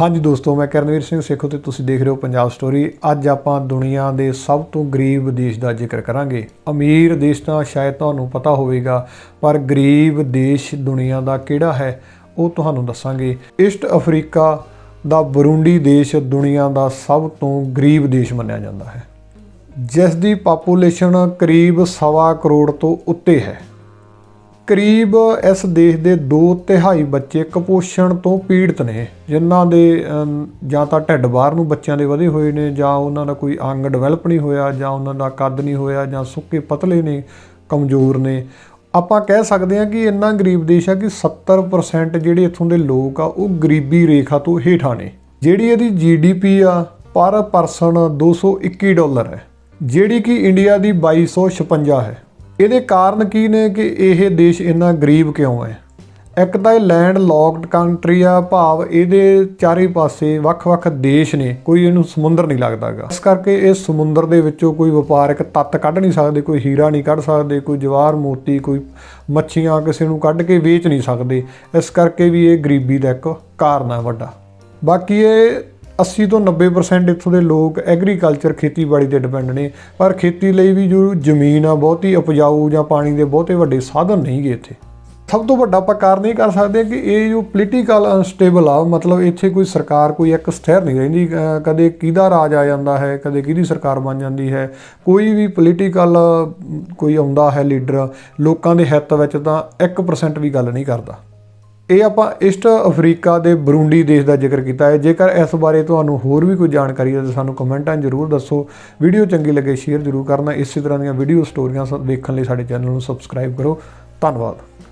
ਹਾਂਜੀ ਦੋਸਤੋ, ਮੈਂ ਕਰਨਵੀਰ ਸਿੰਘ ਸੇਖੋ ਤੇ ਤੁਸੀਂ ਦੇਖ ਰਹੇ ਹੋ ਪੰਜਾਬ ਸਟੋਰੀ ਅੱਜ ਆਪਾਂ ਦੁਨੀਆ ਦੇ ਸਭ ਤੋਂ ਗਰੀਬ ਦੇਸ਼ ਦਾ ਜ਼ਿਕਰ ਕਰਾਂਗੇ। ਅਮੀਰ ਦੇਸ਼ ਤਾਂ ਸ਼ਾਇਦ ਤੁਹਾਨੂੰ ਪਤਾ ਹੋਵੇਗਾ, ਪਰ ਗਰੀਬ ਦੇਸ਼ ਦੁਨੀਆ ਦਾ ਕਿਹੜਾ ਹੈ, ਉਹ ਤੁਹਾਨੂੰ ਦੱਸਾਂਗੇ। ਈਸਟ ਅਫਰੀਕਾ ਦਾ ਬਰੂੰਡੀ ਦੇਸ਼ ਦੁਨੀਆ ਦਾ ਸਭ ਤੋਂ ਗਰੀਬ ਦੇਸ਼ ਮੰਨਿਆ ਜਾਂਦਾ ਹੈ। ਜਿਸ ਦੀ ਪਾਪੂਲੇਸ਼ਨ ਕਰੀਬ ਸਵਾ ਕਰੋੜ ਤੋਂ ਉੱਤੇ ਹੈ। ਕਰੀਬ ਇਸ ਦੇਸ਼ ਦੇ 2 ਤਿਹਾਈ ਬੱਚੇ ਕੁਪੋਸ਼ਣ ਤੋਂ ਪੀੜਤ ਨੇ, ਜਿਨ੍ਹਾਂ ਦੇ ਜਾਂ ਤਾਂ ਢਿੱਡ ਬਾਹਰ ਨੂੰ ਬੱਚਿਆਂ ਦੇ ਵਧੇ ਹੋਏ ਨੇ, ਜਾਂ ਉਹਨਾਂ ਦਾ ਕੋਈ ਅੰਗ ਡਿਵੈਲਪ ਨਹੀਂ ਹੋਇਆ, ਜਾਂ ਉਹਨਾਂ ਦਾ ਕੱਦ ਨਹੀਂ ਹੋਇਆ, ਜਾਂ ਸੁੱਕੇ ਪਤਲੇ ਨੇ, ਕਮਜ਼ੋਰ ਨੇ। ਆਪਾਂ ਕਹਿ ਸਕਦੇ ਹਾਂ ਕਿ ਇੰਨਾ ਗਰੀਬ ਦੇਸ਼ ਆ ਕਿ 70% ਜਿਹੜੇ ਇੱਥੋਂ ਦੇ ਲੋਕ ਆ, ਉਹ ਗਰੀਬੀ ਰੇਖਾ ਤੋਂ ਹੇਠਾਂ ਨੇ। ਜਿਹੜੀ ਇਹਦੀ ਜੀਡੀਪੀ ਆ, ਪਰ ਪਰਸਨ 221 ਡਾਲਰ ਹੈ, ਜਿਹੜੀ ਕਿ ਇੰਡੀਆ ਦੀ 2256 ਹੈ। ਇਹਦੇ ਕਾਰਨ ਕੀ ਨੇ ਕਿ ਇਹ ਦੇਸ਼ ਇੰਨਾ ਗਰੀਬ ਕਿਉਂ ਹੈ? ਇੱਕ ਤਾਂ ਇਹ ਲੈਂਡ ਲੌਕਡ ਕੰਟਰੀ ਆ, ਭਾਵ ਇਹਦੇ ਚਾਰੇ ਪਾਸੇ ਵੱਖ-ਵੱਖ ਦੇਸ਼ ਨੇ, ਕੋਈ ਇਹਨੂੰ ਸਮੁੰਦਰ ਨਹੀਂ ਲੱਗਦਾਗਾ ਇਸ ਕਰਕੇ ਇਹ ਸਮੁੰਦਰ ਦੇ ਵਿੱਚੋਂ ਕੋਈ ਵਪਾਰਕ ਤੱਤ ਕੱਢ ਨਹੀਂ ਸਕਦੇ, ਕੋਈ ਹੀਰਾ ਨਹੀਂ ਕੱਢ ਸਕਦੇ, ਕੋਈ ਜਵਾਹਰ ਮੋਤੀ, ਕੋਈ ਮੱਛੀਆਂ ਕਿਸੇ ਨੂੰ ਕੱਢ ਕੇ ਵੇਚ ਨਹੀਂ ਸਕਦੇ। ਇਸ ਕਰਕੇ ਵੀ ਇਹ ਗਰੀਬੀ ਦਾ ਇੱਕ ਕਾਰਨ ਆ ਵੱਡਾ। ਬਾਕੀ ਇਹ 80 ਤੋਂ 90% ਇੱਥੋਂ ਦੇ ਲੋਕ ਐਗਰੀਕਲਚਰ ਖੇਤੀਬਾੜੀ ਤੇ ਡਿਪੈਂਡ ਨੇ। ਪਰ ਖੇਤੀ ਲਈ ਵੀ ਜੋ ਜ਼ਮੀਨ ਆ, ਬਹੁਤੀ ਉਪਜਾਊ ਜਾਂ ਪਾਣੀ ਦੇ ਬਹੁਤੇ ਵੱਡੇ ਸਾਧਨ ਨਹੀਂਗੇ ਇੱਥੇ। ਸਭ ਤੋਂ ਵੱਡਾ ਆਪਾਂ ਕਾਰਨ ਇਹ ਕਰ ਸਕਦੇ ਕਿ ਇਹ ਜੋ ਪੋਲੀਟੀਕਲ ਅਨਸਟੇਬਲ ਆ, ਮਤਲਬ ਇੱਥੇ ਕੋਈ ਸਰਕਾਰ, ਕੋਈ ਇੱਕ ਸਥਿਰ ਨਹੀਂ ਰਹਿੰਦੀ। ਕਦੇ ਕਿਹਦਾ ਰਾਜ ਆ ਜਾਂਦਾ ਹੈ, ਕਦੇ ਕਿਹਦੀ ਸਰਕਾਰ ਬਣ ਜਾਂਦੀ ਹੈ। ਕੋਈ ਵੀ ਪੋਲੀਟੀਕਲ ਕੋਈ ਆਉਂਦਾ ਹੈ ਲੀਡਰ ਲੋਕਾਂ ਦੇ ਹਿੱਤ ਵਿੱਚ ਤਾਂ 1% ਵੀ ਗੱਲ ਨਹੀਂ ਕਰਦਾ। ਇਹ ਆਪਾਂ ਈਸਟ ਅਫਰੀਕਾ ਦੇ ਬਰੂੰਡੀ ਦੇਸ਼ ਦਾ ਜ਼ਿਕਰ ਕੀਤਾ ਹੈ। ਜੇਕਰ ਇਸ ਬਾਰੇ ਤੁਹਾਨੂੰ ਹੋਰ ਵੀ ਕੋਈ ਜਾਣਕਾਰੀ ਹੈ ਤਾਂ ਸਾਨੂੰ ਕਮੈਂਟਾਂ ਜ਼ਰੂਰ ਦੱਸੋ। ਵੀਡੀਓ ਚੰਗੀ ਲੱਗੇ ਸ਼ੇਅਰ ਜ਼ਰੂਰ ਕਰਨਾ। ਇਸੇ ਤਰ੍ਹਾਂ ਦੀਆਂ ਵੀਡੀਓ ਸਟੋਰੀਆਂ ਸ- ਦੇਖਣ ਲਈ ਸਾਡੇ ਚੈਨਲ ਨੂੰ ਸਬਸਕ੍ਰਾਈਬ ਕਰੋ। ਧੰਨਵਾਦ।